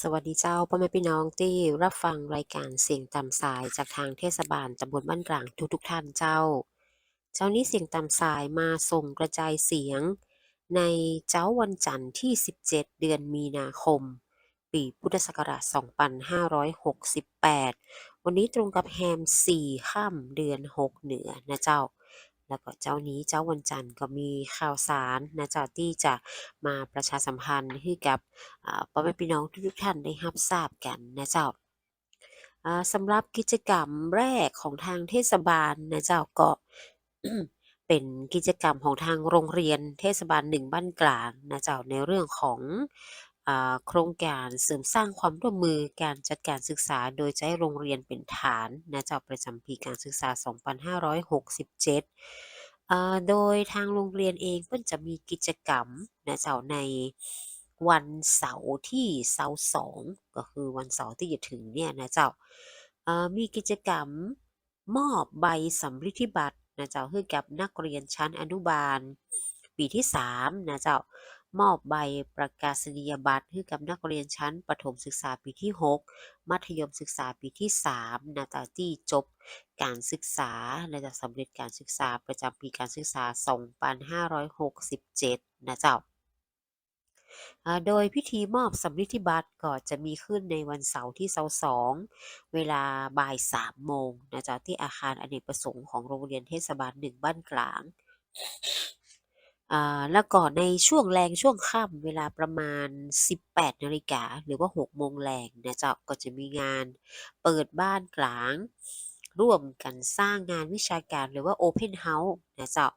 สวัสดีเจ้าพ่อแม่พี่น้องที่รับฟังรายการเสียงตามสายจากทางเทศบาลตำบลบ้านกลางทุกๆท่านเจ้า เจ้านี้เสียงตามสายมาส่งกระจายเสียง ในเจ้าวันจันทร์ที่ 17 เดือนมีนาคม ปีพุทธศักราช 2568 วันนี้ตรงกับแฮม 4 ค่ำเดือน 6 เหนือนะเจ้า แล้วก็เจ้านี้เจ้าวันจันทร์ก็มีข่าวสารนะเจ้าที่จะมาประชาสัมพันธ์ให้กับพ่อแม่พี่น้องทุกท่านได้รับทราบกันนะเจ้าสำหรับกิจกรรมแรกของทางเทศบาลนะเจ้าก็เป็นกิจกรรมของทางโรงเรียนเทศบาลหนึ่งบ้านกลางนะเจ้าในเรื่องของ โครงการเสริมสร้างความร่วมมือการจัดการศึกษา โดยใช้โรงเรียนเป็นฐานนะเจ้าประจำปีการศึกษา 2567 โดยทางโรงเรียนเองเพิ่นจะมีกิจกรรมนะเจ้าในวันเสาร์ที่เสาร์สองก็คือวันเสาร์ที่จะถึงเนี่ยนะเจ้ามีกิจกรรมมอบใบสำริดบัตรนะเจ้าให้กับนักเรียนชั้นอนุบาล ปีที่3นะเจ้า มอบใบประกาศนียบัตรให้กับนักเรียนชั้นประถมศึกษาปีที่ 6 มัธยมศึกษาปีที่ 3นะเจ้าที่จบการศึกษาและจะสำเร็จการศึกษาประจำปีการศึกษา 2567 นะเจ้าโดยพิธีมอบสำริดบัตรก็จะมีขึ้นในวันเสาร์ที่22เวลาบ่าย3โมงนะจ๊ะที่อาคารอเนกประสงค์ของโรงเรียนเทศบาล1บ้านกลาง แล้วก็ในช่วงแลงช่วงค่ำเวลาประมาณ 18นาฬิกาหรือว่า 6 โมงแลงนะเจ้าก็จะมีงานเปิดบ้านกลาง ร่วมกันสร้างงานวิชาการหรือว่า Open House นะเจ้า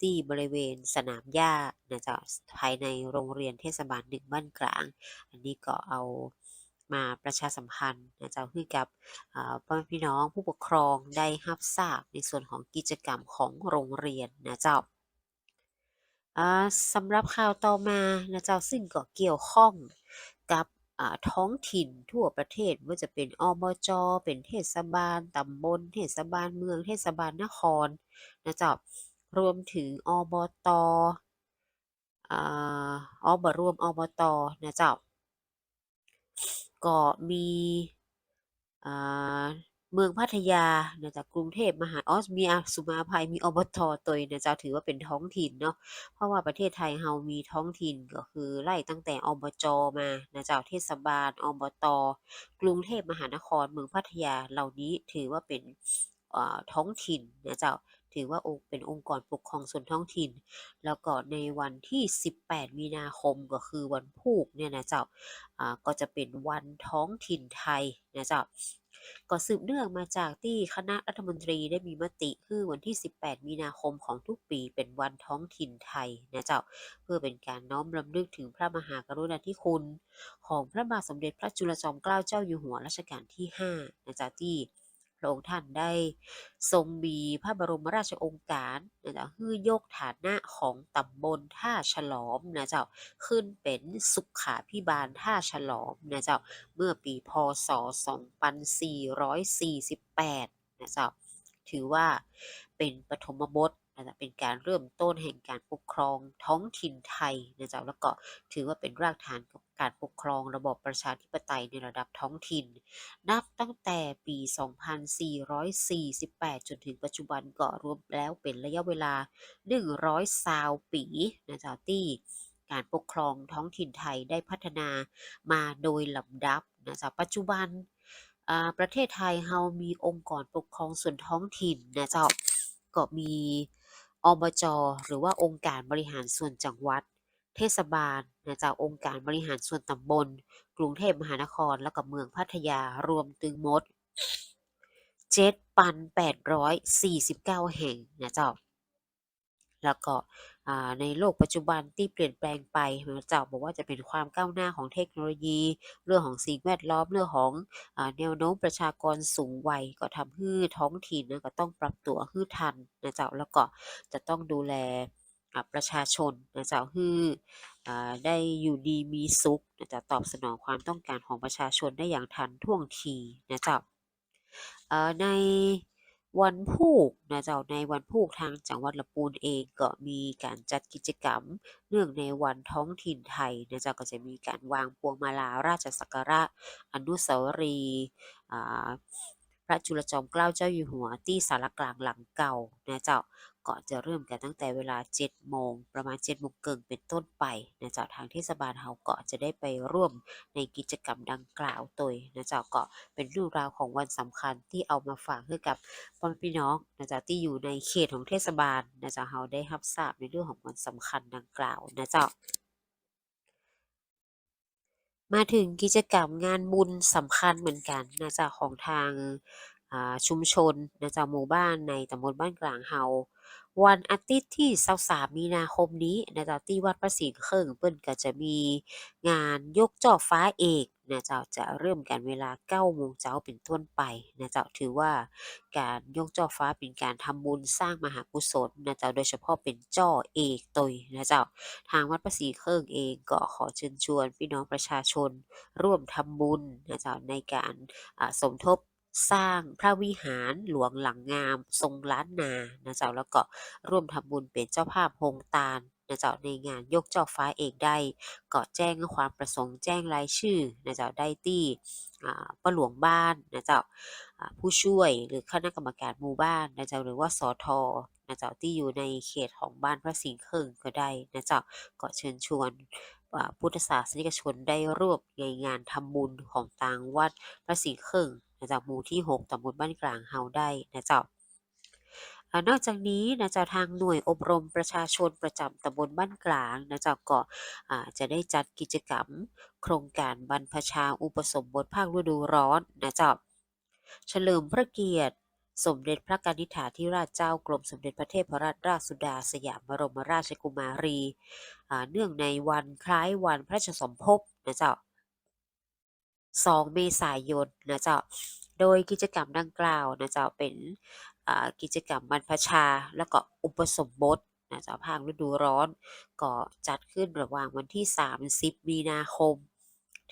ที่บริเวณสนามหญ้านะเจ้าภายในโรงเรียนเทศบาล1บ้านกลาง อันนี้ก็เอามาประชาสัมพันธ์นะเจ้าให้กับพ่อพี่น้องผู้ปกครองได้รับทราบในส่วนของกิจกรรมของโรงเรียนนะเจ้า อ่าสำหรับข่าวต่อมานะเจ้าซึ่งก็เกี่ยวข้องกับท้องถิ่นทั่วประเทศว่าจะเป็นอบจเป็นเทศบาลตำบลเทศบาลเมืองเทศบาลนครนะเจ้ารวมถึงอบตอบรวมอบตนะเจ้าก็มีอ่า เมืองพัทยานะจ๊ะกรุงเทพมหาอ๋อมีอาสุมาภัยมีอบตตัวนะจ๊ะถือว่าเป็นท้องถิ่นเนาะเพราะว่าประเทศไทยเรามีท้องถิ่นก็คือไล่ตั้งแต่อบจมานะจ๊ะเทศบาลอบตกรุงเทพมหานครเมืองพัทยาเหล่านี้ถือว่าเป็นท้องถิ่นนะเจ้าถือว่าองค์เป็นองค์กรปกครองส่วนท้องถิ่น แล้วก็ในวันที่ 18 มีนาคมก็คือวันพูกเนี่ยนะเจ้าอ่าก็จะเป็นวันท้องถิ่นไทยนะเจ้า ก็สืบเนื่องมาจากที่คณะรัฐมนตรีได้มีมติคือวันที่ 18 มีนาคมของทุกปีเป็นวันท้องถิ่นไทยนะเจ้า เพื่อเป็นการน้อมรำลึกถึงพระมหากรุณาธิคุณ ของพระบาทสมเด็จพระจุลจอมเกล้าเจ้าอยู่หัวรัชกาลที่ 5 นะจ๊ะที่ พระองค์ท่านได้ทรงมีพระบรมราชองค์การนะจ๊ะฮือยกฐานะของตำบลท่าฉลอมนะเจ้าขึ้นเป็นสุขาพิบาลท่าฉลอมนะเจ้าเมื่อปีพศ 2448นะเจ้าถือว่าเป็นปฐมบท นะจ๊ะเป็นการเริ่มต้นแห่งการปกครองท้องถิ่นไทยนะจ้าแล้วก็ถือว่าเป็นรากฐานของการปกครองระบบประชาธิปไตยในระดับท้องถิ่น นับตั้งแต่ปี 2448 จนถึงปัจจุบันก็รวมแล้วเป็นระยะเวลา120ปีนะจ้าที่การปกครองท้องถิ่นไทยได้พัฒนามาโดยลำดับนะจ๊ะปัจจุบันอ่าประเทศไทยเรามีองค์กรปกครองส่วนท้องถิ่นนะเจ้าก็มี อบจหรือว่าองค์การบริหารส่วนจังหวัด เทศบาลนะเจ้าองค์การบริหารส่วนตำบล กรุงเทพมหานครและกับเมืองพัทยารวมตึงมด7,849แห่งนะเจ้าแล้วก็ ในโลกปัจจุบันที่เปลี่ยนแปลงไปเจ้าบอกว่าจะเป็นความก้าวหน้าของเทคโนโลยี เรื่องของสิ่งแวดล้อมเรื่องของแนวโน้มประชากรสูงวัยก็ทำให้ท้องถิ่นนะก็ต้องปรับตัวให้ทันนะเจ้าแล้วก็จะต้องดูแลประชาชนนะเจ้าให้อ่าได้อยู่ดีมีสุขนะจ้าตอบสนองความต้องการของประชาชนได้อย่างทันท่วงทีนะเจ้าใน วันพุกนะเจ้าในวันพุกทางจังหวัดลำปูนเองก็มีการจัดกิจกรรม เนื่องในวันท้องถิ่นไทยนะเจ้าก็จะมีการวางพวงมาลาราชสักการะ อนุสาวรีย์พระจุลจอมเกล้าเจ้าอยู่หัวที่สารกลางหลังเก่านะเจ้า ก็จะเริ่มกันตั้งแต่เวลา 7 โมง ประมาณ 7 โมงครึ่งเป็นต้นไปนะเจ้าทางเทศบาลเราก็จะได้ไปร่วมในกิจกรรมดังกล่าวโดยนะเจ้าก็เป็นเรื่องราวของวันสำคัญที่เอามาฝากให้กับพ่อแม่พี่น้องนะเจ้าที่อยู่ในเขตของเทศบาลนะเจ้าเราได้รับทราบในเรื่องของวันสำคัญดังกล่าวนะเจ้ามาถึงกิจกรรมงานบุญสำคัญเหมือนกันนะเจ้าของทางชุมชนนะเจ้าหมู่บ้านในตำบลบ้านกลางเรา วันอาทิตย์ที่ 23 มีนาคมนี้นะเจ้าที่วัดพระศรีเครื่องเพิ่นก็จะมีงานยกช่อฟ้าเอกนะเจ้าจะเริ่มกันเวลา9โมงเช้าเป็นต้นไปนะเจ้าถือว่าการยกช่อฟ้าเป็นการทำบุญสร้างมหากุศลนะเจ้าโดยเฉพาะเป็นช่อเอกโดยนะเจ้าทางวัดพระศรีเครื่องเองก็ขอเชิญชวนพี่น้องประชาชนร่วมทำบุญนะเจ้าในการสมทบ สร้างพระวิหารหลวงหลังงาม ทรงล้านนานะเจ้าแล้วก็ร่วมทำบุญเป็นเจ้าภาพโรงทานนะเจ้าในงานยกช่อฟ้าเอกได้ก็แจ้งความประสงค์แจ้งรายชื่อนะเจ้าได้ที่ป้าหลวงบ้านนะเจ้าผู้ช่วยหรือคณะกรรมการหมู่บ้านนะเจ้าหรือว่าสอท.นะเจ้าที่อยู่ในเขตของบ้านพระศรีเครื่องก็ได้นะเจ้าก็เชิญชวนพุทธศาสนิกชนได้ร่วมในงานทำบุญของทางวัดพระศรีเครื่อง นะเจ้าหมู่ที่ 6ตำบลบ้านกลางเราได้นะเจ้าอ่านอกจากนี้นะเจ้าทางหน่วยอบรมประชาชนประจำตำบลบ้านกลางนะเจ้าก็จะได้จัดกิจกรรม โครงการบรรพชาอุปสมบทภาคฤดูร้อนนะเจ้าเฉลิมพระเกียรติ สมเด็จพระกนิษฐาธิราชเจ้ากรมสมเด็จพระเทพรัตนราชสุดาสยามบรมราชกุมารี เนื่องในวันคล้ายวันพระราชสมภพนะเจ้า 2 เมษายนนะเจ้า โดยกิจกรรมดังกล่าวนะเจ้าเป็นกิจกรรมบรรพชา แล้วก็อุปสมบทนะเจ้าภาคฤดูร้อน ก็จัดขึ้นระหว่างวันที่ 30 มีนาคม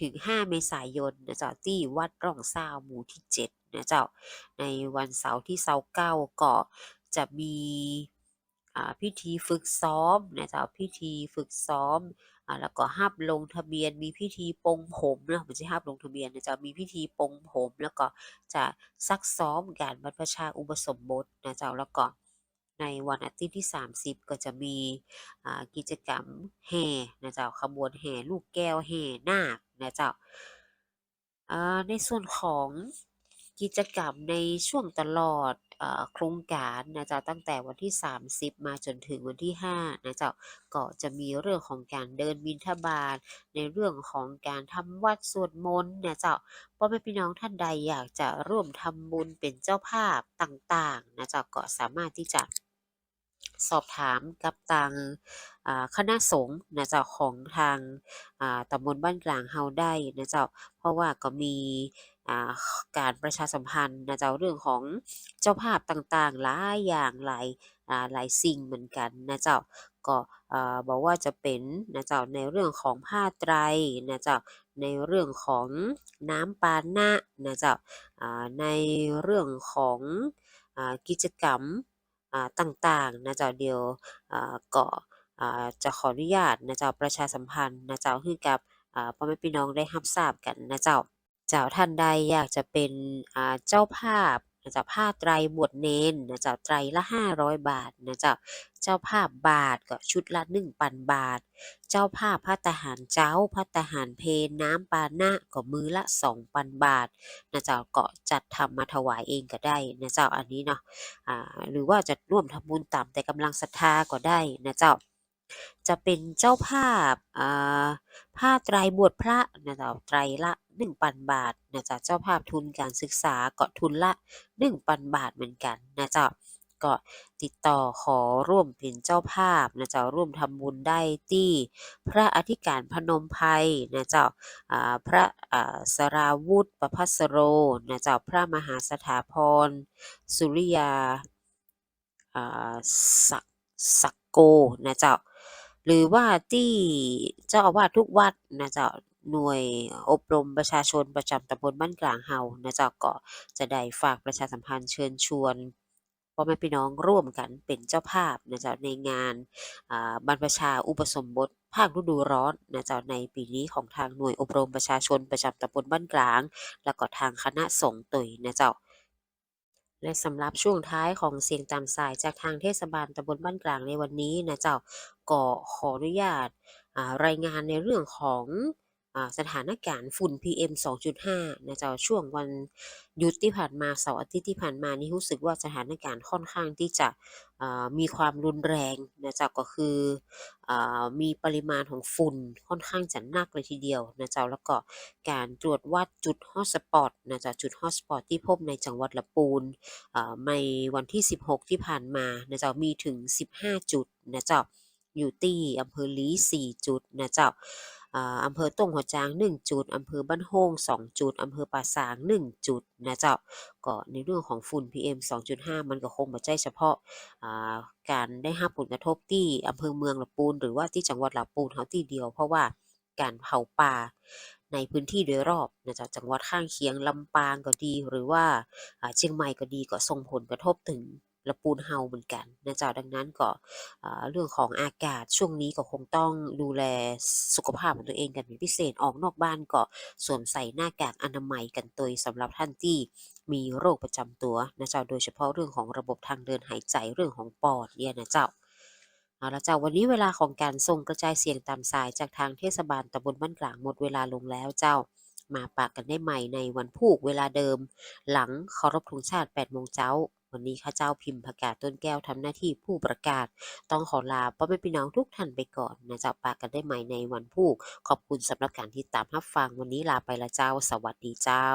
ถึง 5 เมษายนนะเจ้าที่วัดร่องซ่าวหมู่ที่7นะเจ้า ในวันเสาร์ที่29ก็จะมี พิธีฝึกซ้อมนะเจ้าพิธีฝึกซ้อมอ่าแล้วก็รับลงทะเบียน มีพิธีปงผมนาะบ่ใช่รับลงทะเบียนนะเจ้ามีพิธีปงผม แล้วก็จะซักซ้อมการบรรพชาอุปสมบทนะเจ้าแล้วก็ในวันอาทิตย์ที่ 30 ก็จะมีกิจกรรมแห่นะเจ้าขบวนแห่ลูกแก้วแห่นาคนะเจ้าในส่วนของ กิจกรรมในช่วงตลอดโครงการนะเจ้าตั้งแต่วันที่ 30 มาจนถึงวันที่5นะเจ้าก็จะมีเรื่องของการเดินบิณฑบาตในเรื่องของการทำวัดสวดมนต์นะเจ้าพ่อแม่พี่น้องท่านใดอยากจะร่วมทำบุญเป็นเจ้าภาพต่างๆนะเจ้าก็สามารถที่จะสอบถามกับทางคณะสงฆ์นะเจ้าของทางตำบลบ้านกลางเราได้นะเจ้าเพราะว่าก็มี การประชาสัมพันธ์นะเจ้าเรื่องของเจ้าภาพต่างๆ หลายอย่างหลายหลายสิ่งเหมือนกันนะเจ้าก็บอ่าบ่ว่าจะเป็นนะเจ้าในเรื่องของผ้าไตรนะเจ้าในเรื่องของน้ำปานะนะเจ้าในเรื่องของอกิจกรรมต่างๆนะเจ้าเดี๋ยวก็จะขออนุญาตนะเจ้าประชาสัมพันธ์นะเจ้าให้กับพ่อแม่พี่น้องได้รับทราบกันนะเจ้า เจ้าท่านใดอยากจะเป็นเจ้าภาพนะจ้าผ้าไตรบวชเณรนะเจ้าไตรละ 500 บาทนะเจ้าเจ้าภาพบาตรก็ชุดละ1,000บาท เจ้าภาพภัตตาหารเจ้าภัตตาหารเพลน้ำปานะก็มือละ2,000บาทนะเจ้าก็จัดทำมาถวายเองก็ได้นะเจ้าอันนี้เนาะหรือว่าจะร่วมทำบุญตามแต่กำลังศรัทธาก็ได้นะเจ้า จะเป็นเจ้าภาพ อ่า ผ้าไตรบวชพระนะเจ้า ไตรละ 1,000 บาทนะเจ้า เจ้าภาพทุนการศึกษาก็ทุนละ 1,000 บาทเหมือนกันนะเจ้า ก็ติดต่อขอร่วมเป็นเจ้าภาพนะเจ้า ร่วมทำบุญได้ที่พระอธิการพนมไพรนะเจ้า อ่า พระ อ่า สราวุธ ประภัสโรนะเจ้า พระมหาสถาพร สุริยา อ่า สัก สักโกนะเจ้า หรือว่าที่เจ้าอาวาสทุกวัดนะเจ้าหน่วยอบรมประชาชนประจำตำบลบ้านกลางเรานะเจ้าก็จะได้ฝากประชาสัมพันธ์เชิญชวนพ่อแม่พี่น้องร่วมกันเป็นเจ้าภาพนะเจ้าในงานบรรพชาอุปสมบทภาคฤดูร้อนนะเจ้าในปีนี้ของทางหน่วยอบรมประชาชนประจำตำบลบ้านกลาง แล้วก็ทางคณะสงฆ์ตุยนะเจ้า และสำหรับช่วงท้ายของเสียงตามสายจากทางเทศบาลตำบลบ้านกลางในวันนี้นะเจ้าก็ขออนุญาตรายงานในเรื่องของ สถานการณ์ฝุ่น PM 2.5นะเจ้าช่วงวันหยุดที่ผ่านมาเสาร์อาทิตย์ที่ผ่านมานี่รู้สึกว่าสถานการณ์ค่อนข้างที่จะมีความรุนแรงนะเจ้าก็คืออมีปริมาณของฝุ่นค่อนข้างจะหนักเลยทีเดียวนะเจ้าแล้วก็การตรวจวัดจุดฮอตสปอตนะเจ้าจุดฮอตสปอตที่พบในจังหวัดลำพูนในวันที่ 16 ที่ผ่านมานะเจ้ามีถึง 15 จุดนะเจ้าอยู่ที่อำเภอลี4จุดนะเจ้า อำเภอต้งหัวจาง 1 จุด อำเภอบ้านโฮง2 จุด อำเภอป่าซาง 1 จุดนะเจ้าก็ในเรื่องของฝุ่น PM 2.5 มันก็คงบ่ใช่เฉพาะการได้รับผลกระทบที่อำเภอเมืองลำพูน หรือว่าที่จังหวัดลำพูนเฮาที่เดียว เพราะว่าการเผาป่าในพื้นที่โดยรอบนะจ้าจังหวัดข้างเคียงลำปางก็ดี หรือว่าเชียงใหม่ก็ดีก็ส่งผลกระทบถึง ลำพูนเฮาเหมือนกันนะเจ้าดังนั้นก็เรื่องของอากาศช่วงนี้ก็คงต้องดูแลสุขภาพของตัวเองกันเป็นพิเศษออกนอกบ้านก็สวมใส่หน้ากากอนามัยกันตัวยสำหรับท่านที่มีโรคประจำตัวนะเจ้าโดยเฉพาะเรื่องของระบบทางเดินหายใจเรื่องของปอดเนี่ยนะเจ้าเอาละเจ้าวันนี้เวลาของการส่งกระจายเสียงตามสายจากทางเทศบาลตำบลบ้านกลางหมดเวลาลงแล้วเจ้ามาปากกันได้ใหม่ในวันพุธเวลาเดิม หลังเคารพธงชาติ8โมงเช้า วันนี้ข้าเจ้าพิมพ์ประกาศต้นแก้วทำหน้าที่ผู้ประกาศ ต้องขอลาพ่อแม่พี่น้องทุกท่านไปก่อนนะจ้าปากกันได้ใหม่ในวันพุธขอบคุณสำหรับการที่ตามรับฟังวันนี้ลาไปละเจ้า สวัสดีเจ้า